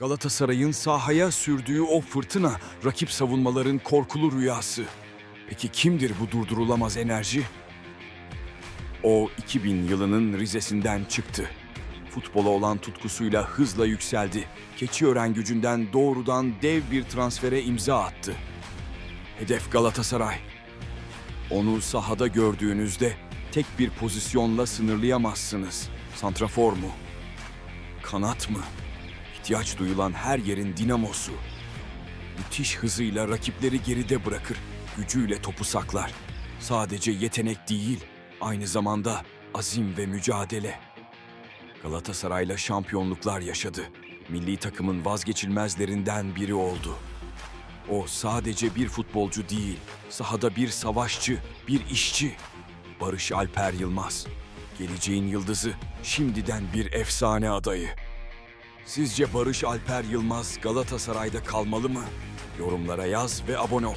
Galatasaray'ın sahaya sürdüğü o fırtına, rakip savunmaların korkulu rüyası. Peki kimdir bu durdurulamaz enerji? O 2000 yılının Rize'sinden çıktı. Futbola olan tutkusuyla hızla yükseldi. Keçiören gücünden doğrudan dev bir transfere imza attı. Hedef Galatasaray. Onu sahada gördüğünüzde tek bir pozisyonla sınırlayamazsınız. Santrafor mu? Kanat mı? İhtiyaç duyulan her yerin dinamosu. Müthiş hızıyla rakipleri geride bırakır, gücüyle topu saklar. Sadece yetenek değil, aynı zamanda azim ve mücadele. Galatasaray'la şampiyonluklar yaşadı. Milli takımın vazgeçilmezlerinden biri oldu. O sadece bir futbolcu değil, sahada bir savaşçı, bir işçi. Barış Alper Yılmaz. Geleceğin yıldızı, şimdiden bir efsane adayı. Sizce Barış Alper Yılmaz Galatasaray'da kalmalı mı? Yorumlara yaz ve abone ol.